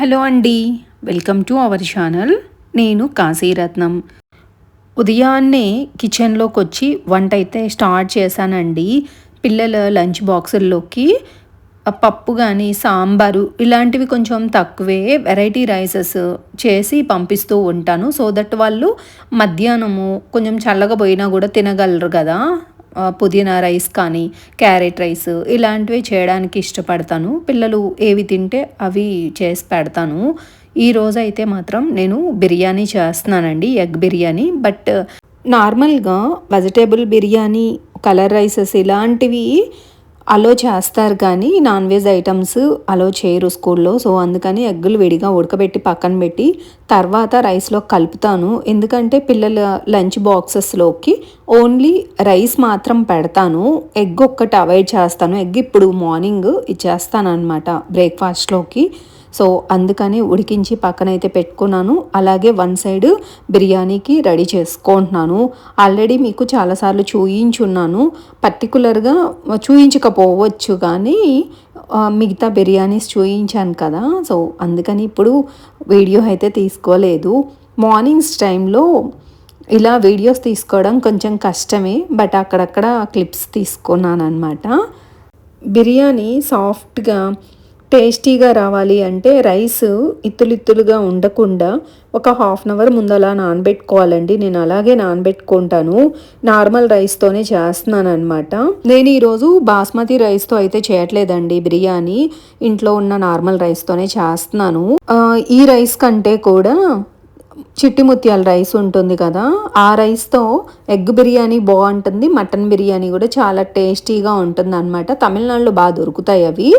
Hello అండి. Welcome to our channel. నేను కాశీరత్నం. ఉదయాన్నే కిచెన్లోకి వచ్చి వంట అయితే స్టార్ట్ చేశానండి. పిల్లల లంచ్ బాక్సుల్లోకి పప్పు కానీ సాంబారు ఇలాంటివి కొంచెం తక్కువే వెరైటీ రైసెస్ చేసి పంపిస్తూ ఉంటాను. సో దట్ వాళ్ళు మధ్యాహ్నము కొంచెం చల్లగా పోయినా కూడా తినగలరు కదా. పుదీనా రైస్ కానీ క్యారెట్ రైస్ ఇలాంటివి చేయడానికి ఇష్టపడతాను. పిల్లలు ఏవి తింటే అవి చేసి పెడతాను. ఈ అయితే మాత్రం నేను బిర్యానీ చేస్తున్నానండి ఎగ్ బిర్యానీ. బట్ నార్మల్గా వెజిటేబుల్ బిర్యానీ కలర్ రైసెస్ ఇలాంటివి అలో చేస్తారు కానీ నాన్ వెజ్ ఐటమ్స్ అలో చేయరు స్కూల్లో. సో అందుకని ఎగ్గులు విడిగా ఉడకబెట్టి పక్కన పెట్టి తర్వాత రైస్లో కలుపుతాను. ఎందుకంటే పిల్లల లంచ్ బాక్సెస్లోకి ఓన్లీ రైస్ మాత్రం పెడతాను. ఎగ్ ఒక్కటి అవాయిడ్ చేస్తాను. ఎగ్ ఇప్పుడు మార్నింగ్ ఇచ్చేస్తాను అనమాట బ్రేక్ఫాస్ట్లోకి సో అందుకని ఉడికించి పక్కనైతే పెట్టుకున్నాను. అలాగే వన్ సైడ్ బిర్యానీకి రెడీ చేసుకుంటున్నాను. ఆల్రెడీ మీకు చాలాసార్లు చూయించున్నాను. పర్టికులర్గా చూయించకపోవచ్చు కానీ మిగతా బిర్యానీస్ చూయించాను కదా. సో అందుకని ఇప్పుడు వీడియో అయితే తీసుకోలేదు. మార్నింగ్స్ టైంలో ఇలా వీడియోస్ తీసుకోవడం కొంచెం కష్టమే. బట్ అక్కడక్కడ క్లిప్స్ తీసుకున్నాను అనమాట బిర్యానీ సాఫ్ట్గా టేస్టీగా రావాలి అంటే రైస్ ఇత్తులిత్తులుగా ఉండకుండా ఒక హాఫ్ అన్ అవర్ ముందు అలా నానబెట్టుకోవాలండి. నేను అలాగే నానబెట్టుకుంటాను. నార్మల్ రైస్తోనే చేస్తున్నాను అనమాట నేను ఈరోజు బాస్మతి రైస్తో అయితే చేయట్లేదండి బిర్యానీ. ఇంట్లో ఉన్న నార్మల్ రైస్తోనే చేస్తున్నాను. ఈ రైస్ కంటే కూడా చిట్టి ముత్యాల రైస్ ఉంటుంది కదా ఆ రైస్తో ఎగ్ బిర్యానీ బాగుంటుంది మటన్ బిర్యానీ కూడా చాలా టేస్టీగా ఉంటుంది అనమాట తమిళనాడులో బాగా దొరుకుతాయి అవి.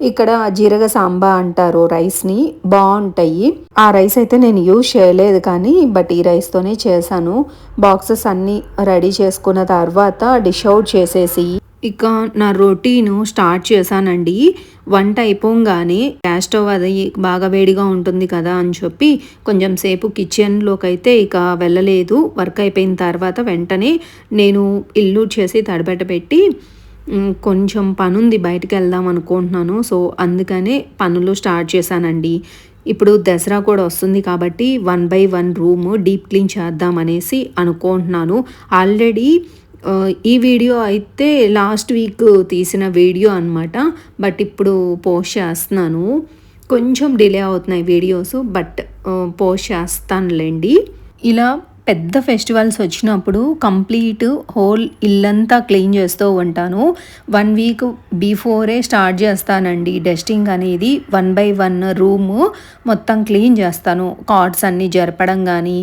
ఇక్కడ జీరగ సాంబా అంటారు రైస్ని. బాగుంటాయి. ఆ రైస్ అయితే నేను యూజ్ చేయలేదు కానీ బట్ ఈ రైస్తోనే చేశాను. బాక్సెస్ అన్నీ రెడీ చేసుకున్న తర్వాత డిష్ అవుట్ చేసేసి ఇక నా రొటీను స్టార్ట్ చేశానండి. వంట అయిపోగానే గ్యాస్ స్టవ్ అది బాగా వేడిగా ఉంటుంది కదా అని చెప్పి కొంచెం సేపు కిచెన్లోకి అయితే ఇక వెళ్ళలేదు. వర్క్ అయిపోయిన తర్వాత వెంటనే నేను ఇల్లు చేసి తడబెట్టబెట్టి కొంచెం పనుంది బయటకు వెళ్దాం అనుకుంటున్నాను. సో అందుకనే పనులు స్టార్ట్ చేశానండి. ఇప్పుడు దసరా కూడా వస్తుంది కాబట్టి one by one room deep clean చేద్దాం అనేసి అనుకుంటున్నాను. ఆల్రెడీ ఈ వీడియో అయితే లాస్ట్ వీక్ తీసిన వీడియో అనమాట బట్ ఇప్పుడు పోస్ట్ చేస్తున్నాను. కొంచెం డిలే అవుతున్నాయి వీడియోస్ బట్ పోస్ట్ చేస్తానులేండి. ఇలా పెద్ద ఫెస్టివల్స్ వచ్చినప్పుడు కంప్లీట్ హోల్ ఇల్లంతా క్లీన్ చేస్తూ ఉంటాను. వన్ వీక్ బిఫోరే స్టార్ట్ చేస్తానండి. డస్టింగ్ అనేది వన్ బై వన్ రూమ్ మొత్తం క్లీన్ చేస్తాను. కార్డ్స్ అన్నీ జరపడం కానీ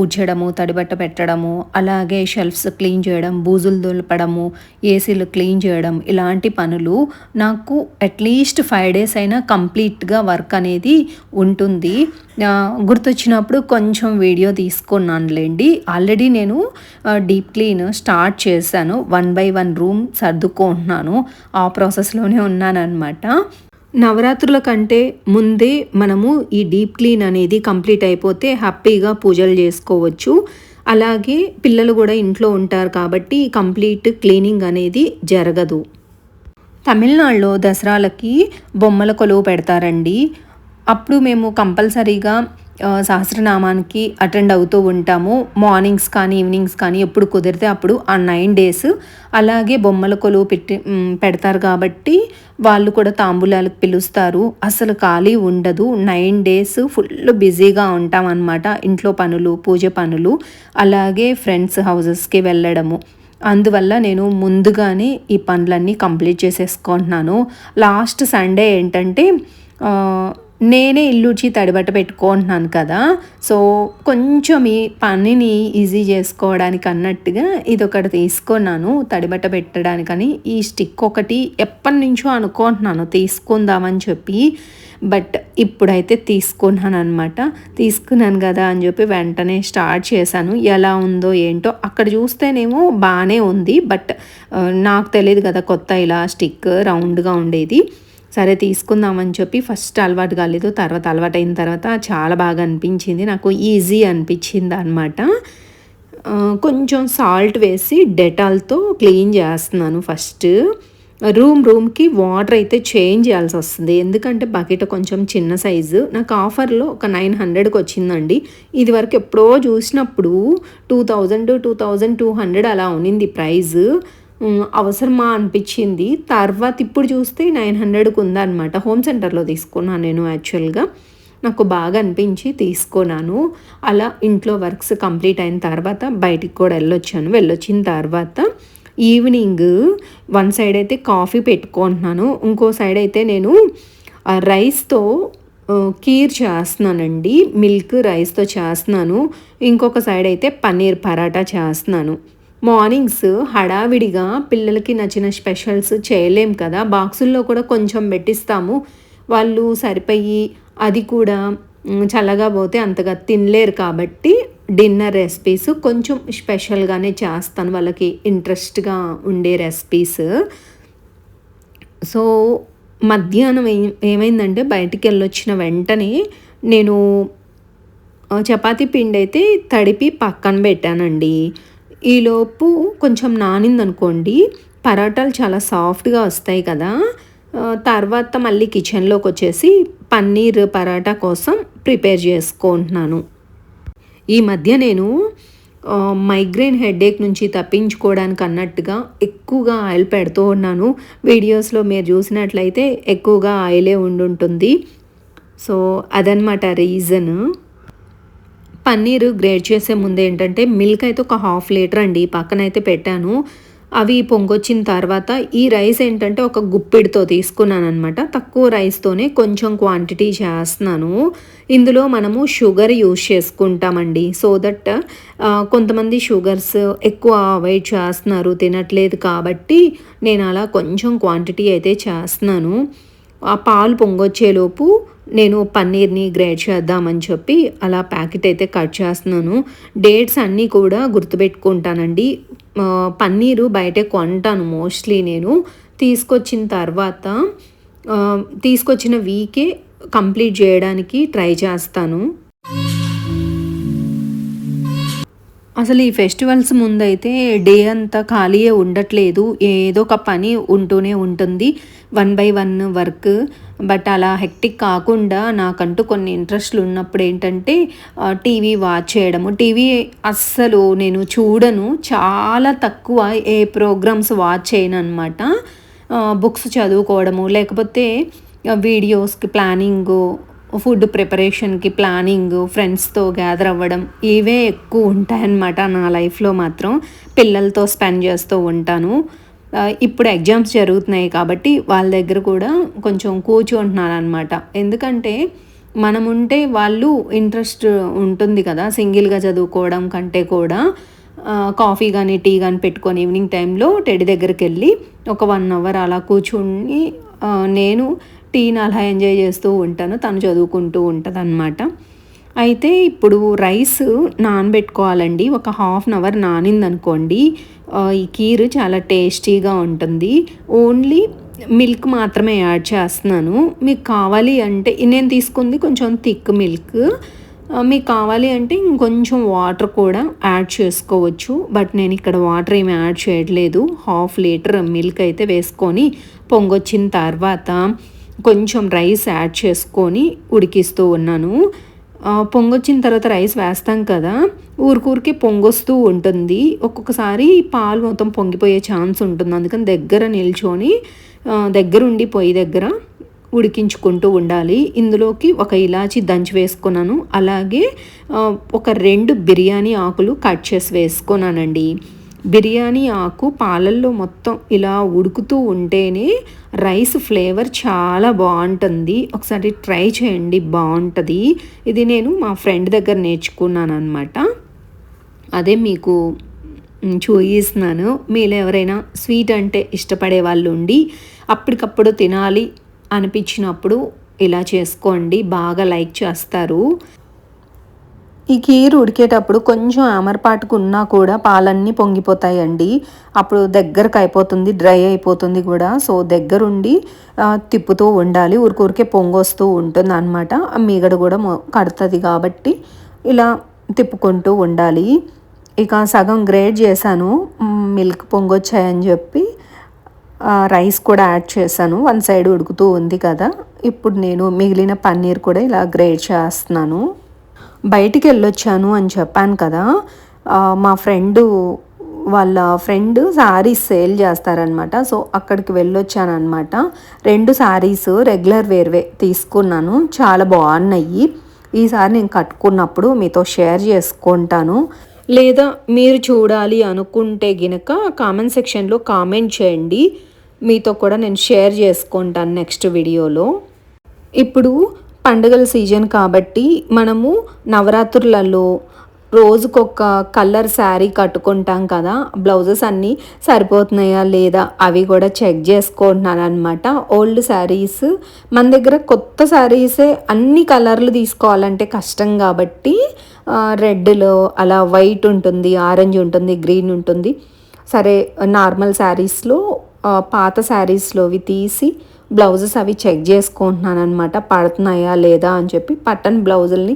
ఊడ్చడము తడిబట్ట పెట్టడము అలాగే షెల్ఫ్స్ క్లీన్ చేయడం బూజులు దులపడము ఏసీలు క్లీన్ చేయడం ఇలాంటి పనులు నాకు అట్లీస్ట్ ఫైవ్ డేస్ అయినా కంప్లీట్గా వర్క్ అనేది ఉంటుంది. గుర్తొచ్చినప్పుడు కొంచెం వీడియో తీసుకున్నానులేండి. ఆల్రెడీ నేను డీప్ క్లీన్ స్టార్ట్ చేశాను. వన్ బై వన్ రూమ్ సర్దుకుంటున్నాను. ఆ ప్రాసెస్లోనే ఉన్నానమాట నవరాత్రుల కంటే ముందే మనము ఈ డీప్ క్లీన్ అనేది కంప్లీట్ అయిపోతే హ్యాపీగా పూజలు చేసుకోవచ్చు. అలాగే పిల్లలు కూడా ఇంట్లో ఉంటారు కాబట్టి కంప్లీట్ క్లీనింగ్ అనేది జరగదు. తమిళనాడులో దసరాలకి బొమ్మల కొలువు పెడతారండి. అప్పుడు మేము కంపల్సరీగా సహస్రనామానికి అటెండ్ అవుతూ ఉంటాము. మార్నింగ్స్ కానీ ఈవినింగ్స్ కానీ ఎప్పుడు కుదిరితే అప్పుడు ఆ నైన్ డేస్ అలాగే బొమ్మల కొలువు పెట్టి పెడతారు కాబట్టి వాళ్ళు కూడా తాంబూలాలకు పిలుస్తారు. అసలు ఖాళీ ఉండదు. నైన్ డేస్ ఫుల్ బిజీగా ఉంటాం అనమాట ఇంట్లో పనులు పూజ పనులు అలాగే ఫ్రెండ్స్ హౌజెస్కి వెళ్ళడము. అందువల్ల నేను ముందుగానే ఈ పనులన్నీ కంప్లీట్ చేసేసుకుంటున్నాను. లాస్ట్ సండే ఏంటంటే నేనే ఇల్లుచి తడిబట్ట పెట్టుకుంటున్నాను కదా. సో కొంచెం ఈ పనిని ఈజీ చేసుకోవడానికి అన్నట్టుగా ఇది ఒకటి తీసుకున్నాను తడిబట్ట పెట్టడానికని. ఈ స్టిక్ ఒకటి ఎప్పటి నుంచో అనుకుంటున్నాను తీసుకుందామని చెప్పి. బట్ ఇప్పుడైతే తీసుకున్నాను అనమాట తీసుకున్నాను కదా అని చెప్పి వెంటనే స్టార్ట్ చేశాను. ఎలా ఉందో ఏంటో అక్కడ చూస్తేనేమో బాగానే ఉంది. బట్ నాకు తెలియదు కదా కొత్త ఇలా స్టిక్ రౌండ్గా ఉండేది. సరే తీసుకుందామని చెప్పి ఫస్ట్ అలవాటు కాలేదు. తర్వాత అలవాటు అయిన తర్వాత చాలా బాగా అనిపించింది. నాకు ఈజీ అనిపించింది అనమాట కొంచెం సాల్ట్ వేసి డెటాల్తో క్లీన్ చేస్తున్నాను ఫస్ట్. రూమ్ రూమ్కి వాటర్ అయితే చేంజ్ చేయాల్సి వస్తుంది. ఎందుకంటే బకెట్ కొంచెం చిన్న సైజు. నాకు ఆఫర్లో ఒక నైన్ హండ్రెడ్కి వచ్చిందండి. ఇది వరకు ఎప్పుడో చూసినప్పుడు two thousand two thousand two hundred అలా ఉన్నింది ప్రైజ్. అవసరమా అనిపించింది. తర్వాత ఇప్పుడు చూస్తే నైన్ హండ్రెడ్కి ఉందన్నమాట. హోమ్ సెంటర్లో తీసుకున్నాను నేను యాక్చువల్గా. నాకు బాగా అనిపించి తీసుకున్నాను. అలా ఇంట్లో వర్క్స్ కంప్లీట్ అయిన తర్వాత బయటికి కూడా వెళ్ళొచ్చాను. వెళ్ళొచ్చిన తర్వాత ఈవినింగ్ వన్ సైడ్ అయితే కాఫీ పెట్టుకుంటున్నాను. ఇంకో సైడ్ అయితే నేను రైస్తో కీర్ చేస్తున్నానండి. మిల్క్ రైస్తో చేస్తున్నాను. ఇంకొక సైడ్ అయితే పన్నీర్ పరాటా చేస్తున్నాను. మార్నింగ్స్ హడావిడిగా పిల్లలకి నచ్చిన స్పెషల్స్ చేయలేం కదా. బాక్సుల్లో కూడా కొంచెం పెట్టిస్తాము. వాళ్ళు సరిపోయి అది కూడా చల్లగా పోతే అంతగా తినలేరు కాబట్టి డిన్నర్ రెసిపీస్ కొంచెం స్పెషల్గానే చేస్తాను. వాళ్ళకి ఇంట్రెస్ట్గా ఉండే రెసిపీస్. సో మధ్యాహ్నం ఏమైందంటే బయటికి వెళ్ళొచ్చిన వెంటనే నేను చపాతీ పిండి అయితే తడిపి పక్కన పెట్టానండి. ఈలోపు కొంచెం నానిందనుకోండి పరాటాలు చాలా సాఫ్ట్గా వస్తాయి కదా. తర్వాత మళ్ళీ కిచెన్లోకి వచ్చేసి పన్నీర్ పరాటా కోసం ప్రిపేర్ చేసుకుంటున్నాను. ఈ మధ్య నేను మైగ్రెయిన్ హెడేక్ నుంచి తప్పించుకోవడానికి అన్నట్టుగా ఎక్కువగా ఆయిల్ పెడుతూ ఉన్నాను. వీడియోస్లో మీరు చూసినట్లయితే ఎక్కువగా ఆయిలే ఉండుంటుంది. సో అదనమాట రీజన్. పన్నీర్ గ్రేడ్ చేసే ముందు ఏంటంటే మిల్క్ అయితే ఒక హాఫ్ లీటర్ అండి. పక్కన అయితే పెట్టాను. అవి పొంగొచ్చిన తర్వాత ఈ రైస్ ఏంటంటే ఒక గుప్పిడితో తీసుకున్నాను అనమాట తక్కువ రైస్తోనే కొంచెం క్వాంటిటీ చేస్తున్నాను. ఇందులో మనము షుగర్ యూస్ చేసుకుంటామండి. సో దట్ కొంతమంది షుగర్స్ ఎక్కువ అవాయిడ్ చేస్తున్నారు తినట్లేదు కాబట్టి నేను అలా కొంచెం క్వాంటిటీ అయితే చేస్తున్నాను. ఆ పాలు పొంగొచ్చేలోపు నేను పన్నీర్ని గ్రేడ్ చేద్దామని చెప్పి అలా ప్యాకెట్ అయితే కట్ చేస్తున్నాను. డేట్స్ అన్నీ కూడా గుర్తుపెట్టుకుంటానండి. పన్నీరు బయటే కొంటాను మోస్ట్లీ నేను. తీసుకొచ్చిన తర్వాత తీసుకొచ్చిన వీకే కంప్లీట్ చేయడానికి ట్రై చేస్తాను. అసలు ఈ ఫెస్టివల్స్ ముందైతే డే అంతా ఖాళీయే ఉండట్లేదు. ఏదో ఒక పని ఉంటూనే ఉంటుంది. One by one work. But అలా హెక్టిక్ కాకుండా నాకంటూ కొన్ని ఇంట్రెస్ట్లు ఉన్నప్పుడు ఏంటంటే టీవీ వాచ్ చేయడము. టీవీ అస్సలు నేను చూడను. చాలా తక్కువ ఏ ప్రోగ్రామ్స్ వాచ్ చేయను అనమాట బుక్స్ చదువుకోవడము. లేకపోతే వీడియోస్కి ప్లానింగు ఫుడ్ ప్రిపరేషన్కి ప్లానింగ్ ఫ్రెండ్స్తో గ్యాదర్ అవ్వడం ఇవే ఎక్కువ ఉంటాయన్నమాట నా లైఫ్లో మాత్రం. పిల్లలతో స్పెండ్ చేస్తూ ఉంటాను. ఇప్పుడు ఎగ్జామ్స్ జరుగుతున్నాయి కాబట్టి వాళ్ళ దగ్గర కూడా కొంచెం కూర్చుంటున్నాను అనమాట ఎందుకంటే మనం ఉంటే వాళ్ళు ఇంట్రెస్ట్ ఉంటుంది కదా సింగిల్గా చదువుకోవడం కంటే కూడా కాఫీ కానీ టీ కానీ పెట్టుకొని ఈవినింగ్ టైంలో టెడి దగ్గరికి వెళ్ళి ఒక వన్ అవర్ అలా కూర్చుని నేను టీని అలా ఎంజాయ్ చేస్తూ ఉంటాను తను చదువుకుంటూ ఉంటుంది అనమాట అయితే ఇప్పుడు రైస్ నానబెట్టుకోవాలండి. ఒక హాఫ్ అన్ అవర్ నానిందనుకోండి ఈ కీరు చాలా టేస్టీగా ఉంటుంది. ఓన్లీ మిల్క్ మాత్రమే యాడ్ చేస్తున్నాను. మీకు కావాలి అంటే నేను తీసుకుంది కొంచెం థిక్ మిల్క్. మీకు కావాలి అంటే ఇంకొంచెం వాటర్ కూడా యాడ్ చేసుకోవచ్చు. బట్ నేను ఇక్కడ వాటర్ ఏమి యాడ్ చేయట్లేదు. హాఫ్ లీటర్ మిల్క్ అయితే వేసుకొని పొంగొచ్చిన తర్వాత కొంచెం రైస్ యాడ్ చేసుకొని ఉడికిస్తూ ఉన్నాను. పొంగొచ్చిన తర్వాత రైస్ వేస్తాం కదా ఊరికూరికి పొంగొస్తూ ఉంటుంది. ఒక్కొక్కసారి పాలు మొత్తం పొంగిపోయే ఛాన్స్ ఉంటుంది. అందుకని దగ్గర నిల్చొని దగ్గరుండి పొయ్యి దగ్గర ఉడికించుకుంటూ ఉండాలి. ఇందులోకి ఒక ఇలాచి దంచి వేసుకున్నాను. అలాగే ఒక రెండు బిర్యానీ ఆకులు కట్ చేసి వేసుకున్నానండి. బిర్యానీ ఆకు పాలల్లో మొత్తం ఇలా ఉడుకుతూ ఉంటేనే రైస్ ఫ్లేవర్ చాలా బాగుంటుంది. ఒకసారి ట్రై చేయండి బాగుంటుంది. ఇది నేను మా ఫ్రెండ్ దగ్గర నేర్చుకున్నాను అనమాట అదే మీకు చూపిస్తున్నాను మీరు ఎవరైనా స్వీట్ అంటే ఇష్టపడే వాళ్ళు ఉండి అప్పటికప్పుడు తినాలి అనిపించినప్పుడు ఇలా చేసుకోండి. బాగా లైక్ చేస్తారు. ఈ కీరు ఉడికేటప్పుడు కొంచెం ఆమరపాటుకు ఉన్నా కూడా పాలన్నీ పొంగిపోతాయండి. అప్పుడు దగ్గరకు అయిపోతుంది డ్రై అయిపోతుంది కూడా. సో దగ్గరుండి తిప్పుతూ ఉండాలి. ఊరికూరికే పొంగొస్తూ ఉంటుంది అనమాట మీగడ కూడా కడుతుంది కాబట్టి ఇలా తిప్పుకుంటూ ఉండాలి. ఇక సగం గ్రేడ్ చేశాను. మిల్క్ పొంగొచ్చాయని చెప్పి రైస్ కూడా యాడ్ చేశాను. వన్ సైడ్ ఉడుకుతూ ఉంది కదా. ఇప్పుడు నేను మిగిలిన పన్నీర్ కూడా ఇలా గ్రేడ్ చేస్తున్నాను. బయటికి వెళ్ళొచ్చాను అని చెప్పాను కదా మా ఫ్రెండు వాళ్ళ ఫ్రెండ్ శారీస్ సేల్ చేస్తారనమాట సో అక్కడికి వెళ్ళొచ్చాను అనమాట రెండు శారీస్ రెగ్యులర్ వేర్వే తీసుకున్నాను. చాలా బాగున్నాయి. ఈసారి నేను కట్టుకున్నప్పుడు మీతో షేర్ చేసుకుంటాను. లేదా మీరు చూడాలి అనుకుంటే గినక కామెంట్ సెక్షన్లో కామెంట్ చేయండి. మీతో కూడా నేను షేర్ చేసుకుంటాను నెక్స్ట్ వీడియోలో. ఇప్పుడు పండుగల సీజన్ కాబట్టి మనము నవరాత్రులలో రోజుకొక కలర్ శారీ కట్టుకుంటాం కదా బ్లౌజెస్ అన్నీ సరిపోతున్నాయా లేదా అవి కూడా చెక్ చేసుకుంటున్నాను అనమాట ఓల్డ్ శారీస్ మన దగ్గర కొత్త శారీసే అన్ని కలర్లు తీసుకోవాలంటే కష్టం కాబట్టి రెడ్లో అలా వైట్ ఉంటుంది ఆరెంజ్ ఉంటుంది గ్రీన్ ఉంటుంది. సరే నార్మల్ శారీస్లో పాత శారీస్లోవి తీసి బ్లౌజెస్ అవి చెక్ చేసుకుంటున్నాను అనమాట పడుతున్నాయా లేదా అని చెప్పి పట్టన్ బ్లౌజుల్ని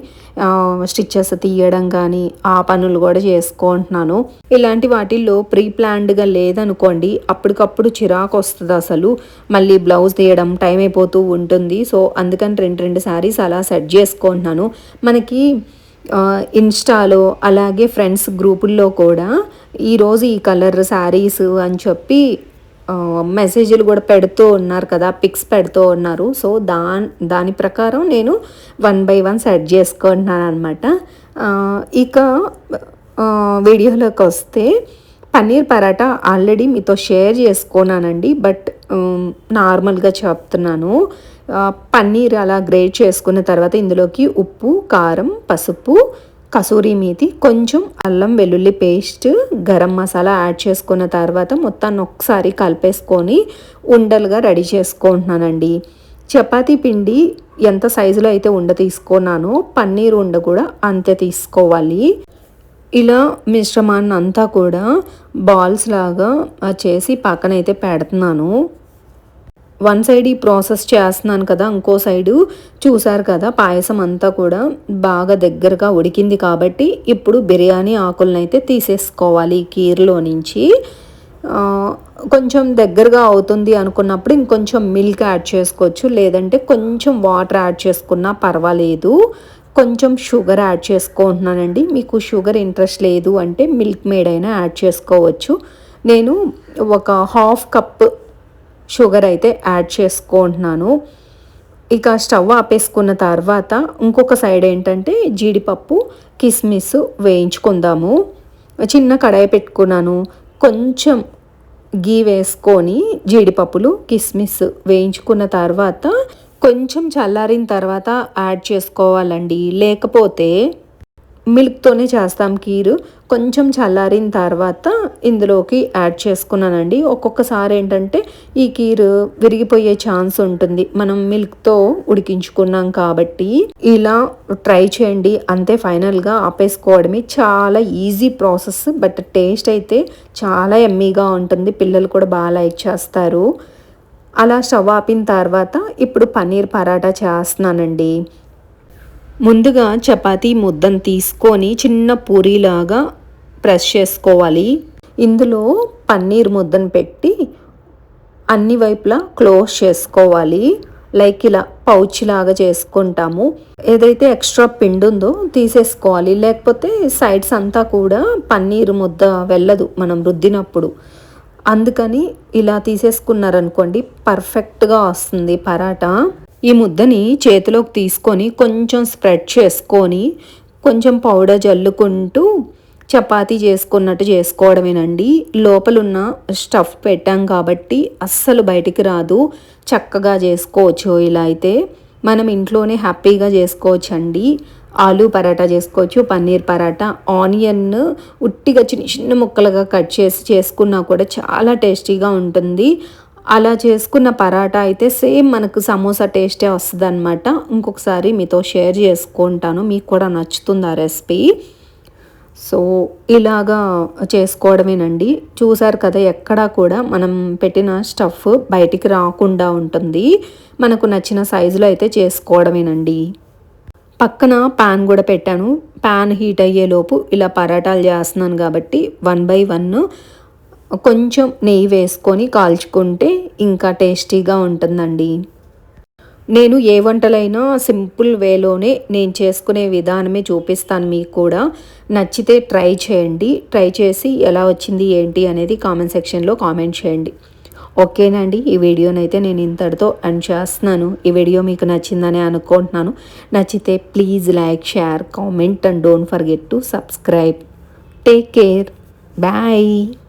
స్టిచ్చెస్ తీయడం కానీ ఆ పనులు కూడా చేసుకుంటున్నాను. ఇలాంటి వాటిల్లో ప్రీ ప్లాన్డ్గా లేదనుకోండి అప్పటికప్పుడు చిరాకు వస్తుంది అసలు. మళ్ళీ బ్లౌజ్ తీయడం టైం అయిపోతూ ఉంటుంది. సో అందుకని రెండు రెండు శారీస్ అలా సెట్ చేసుకుంటున్నాను. మనకి ఇన్స్టాలో అలాగే ఫ్రెండ్స్ గ్రూపుల్లో కూడా ఈరోజు ఈ కలర్ శారీస్ అని చెప్పి మెసేజ్లు కూడా పెడుతూ ఉన్నారు కదా పిక్స్ పెడుతూ ఉన్నారు. సో దా దాని ప్రకారం నేను వన్ బై వన్ సెట్ చేసుకుంటున్నాను అనమాట ఇక వీడియోలోకి వస్తే పన్నీర్ పరాటా ఆల్రెడీ మీతో షేర్ చేసుకున్నానండి. బట్ నార్మల్గా చెప్తున్నాను. పన్నీర్ అలా గ్రేట్ చేసుకున్న తర్వాత ఇందులోకి ఉప్పు కారం పసుపు కసూరి మేతి కొంచెం అల్లం వెల్లుల్లి పేస్ట్ గరం మసాలా యాడ్ చేసుకున్న తర్వాత మొత్తాన్ని ఒకసారి కలిపేసుకొని ఉండలుగా రెడీ చేసుకుంటున్నానండి. చపాతీ పిండి ఎంత సైజులో అయితే ఉండ తీసుకున్నానో పన్నీర్ ఉండ కూడా అంతే తీసుకోవాలి. ఇలా మిశ్రమాన్ని అంతా కూడా బాల్స్ లాగా చేసి పక్కనైతే పెడుతున్నాను. వన్ సైడ్ ఈ ప్రాసెస్ చేస్తున్నాను కదా ఇంకో సైడు చూసారు కదా పాయసం అంతా కూడా బాగా దగ్గరగా ఉడికింది కాబట్టి ఇప్పుడు బిర్యానీ ఆకులను అయితే తీసేసుకోవాలి కీర్లో నుంచి. కొంచెం దగ్గరగా అవుతుంది అనుకున్నప్పుడు ఇంకొంచెం మిల్క్ యాడ్ చేసుకోవచ్చు లేదంటే కొంచెం వాటర్ యాడ్ చేసుకున్నా పర్వాలేదు. కొంచెం షుగర్ యాడ్ చేసుకుంటున్నానండి. మీకు షుగర్ ఇంట్రెస్ట్ లేదు అంటే మిల్క్ మేడ్ అయినా యాడ్ చేసుకోవచ్చు. నేను ఒక హాఫ్ కప్ షుగర్ అయితే యాడ్ చేసుకుంటున్నాను. ఇక స్టవ్ ఆపేసుకున్న తర్వాత ఇంకొక సైడ్ ఏంటంటే జీడిపప్పు కిస్మిస్ వేయించుకుందాము. చిన్న కడాయి పెట్టుకున్నాను. కొంచెం గీ వేసుకొని జీడిపప్పులు కిస్మిస్ వేయించుకున్న తర్వాత కొంచెం చల్లారిన తర్వాత యాడ్ చేసుకోవాలండి. లేకపోతే మిల్క్తోనే చేస్తాం కీరు. కొంచెం చల్లారిన తర్వాత ఇందులోకి యాడ్ చేసుకున్నానండి. ఒక్కొక్కసారి ఏంటంటే ఈ కీరు విరిగిపోయే ఛాన్స్ ఉంటుంది. మనం మిల్క్తో ఉడికించుకున్నాం కాబట్టి ఇలా ట్రై చేయండి. అంతే ఫైనల్గా ఆపేసుకోవడమే చాలా ఈజీ ప్రాసెస్. బట్ టేస్ట్ అయితే చాలా ఎమ్మీగా ఉంటుంది. పిల్లలు కూడా బాగా లైక్ చేస్తారు. అలా స్టవ్ ఆపిన తర్వాత ఇప్పుడు పన్నీర్ పరాటా చేస్తున్నానండి. ముందుగా చపాతీ ముద్దను తీసుకొని చిన్న పూరీలాగా ప్రెస్ చేసుకోవాలి. ఇందులో పన్నీర్ ముద్దను పెట్టి అన్ని వైపులా క్లోజ్ చేసుకోవాలి. లైక్ ఇలా పౌచ్ లాగా చేసుకుంటాము. ఏదైతే ఎక్స్ట్రా పిండి ఉందో తీసేసుకోవాలి. లేకపోతే సైడ్స్ అంతా కూడా పన్నీర్ ముద్ద వెళ్ళదు మనం రుద్దినప్పుడు. అందుకని ఇలా తీసేసుకున్నారనుకోండి పర్ఫెక్ట్గా వస్తుంది పరాటా. ఈ ముద్దని చేతిలోకి తీసుకొని కొంచెం స్ప్రెడ్ చేసుకొని కొంచెం పౌడర్ జల్లుకుంటూ చపాతీ చేసుకున్నట్టు చేసుకోవడమేనండి. లోపలున్న స్టఫ్ పెట్టాం కాబట్టి అస్సలు బయటికి రాదు. చక్కగా చేసుకోవచ్చు ఇలా అయితే. మనం ఇంట్లోనే హ్యాపీగా చేసుకోవచ్చు అండి ఆలు పరాటా చేసుకోవచ్చు పన్నీర్ పరాటా ఆనియన్ ఉట్టిగా చిన్న చిన్న ముక్కలుగా కట్ చేసి చేసుకున్నా కూడా చాలా టేస్టీగా ఉంటుంది. అలా చేసుకున్న పరాటా అయితే సేమ్ మనకు సమోసా టేస్టే వస్తుంది అనమాట ఇంకొకసారి మీతో షేర్ చేసుకుంటాను. మీకు కూడా నచ్చుతుంది ఆ రెసిపీ. సో ఇలాగా చేసుకోవడమేనండి. చూసారు కదా ఎక్కడా కూడా మనం పెట్టిన స్టఫ్ బయటికి రాకుండా ఉంటుంది. మనకు నచ్చిన సైజులో అయితే చేసుకోవడమేనండి. పక్కన ప్యాన్ కూడా పెట్టాను. ప్యాన్ హీట్ అయ్యేలోపు ఇలా పరాటాలు చేస్తున్నాను కాబట్టి వన్ బై వన్ కొంచెం నెయ్యి వేసుకొని కాల్చుకుంటే ఇంకా టేస్టీగా ఉంటుందండి. నేను ఏ వంటలైనా సింపుల్ వేలోనే నేను చేసుకునే విధానమే చూపిస్తాను మీకు కూడా. నచ్చితే ట్రై చేయండి. ట్రై చేసి ఎలా వచ్చింది ఏంటి అనేది కామెంట్ సెక్షన్లో కామెంట్ చేయండి. ఓకేనండి. ఈ వీడియోనైతే నేను ఇంతటితో ఎండ్ చేస్తున్నాను. ఈ వీడియో మీకు నచ్చిందని అనుకుంటున్నాను. నచ్చితే please like share comment and don't forget to subscribe. Take care. Bye.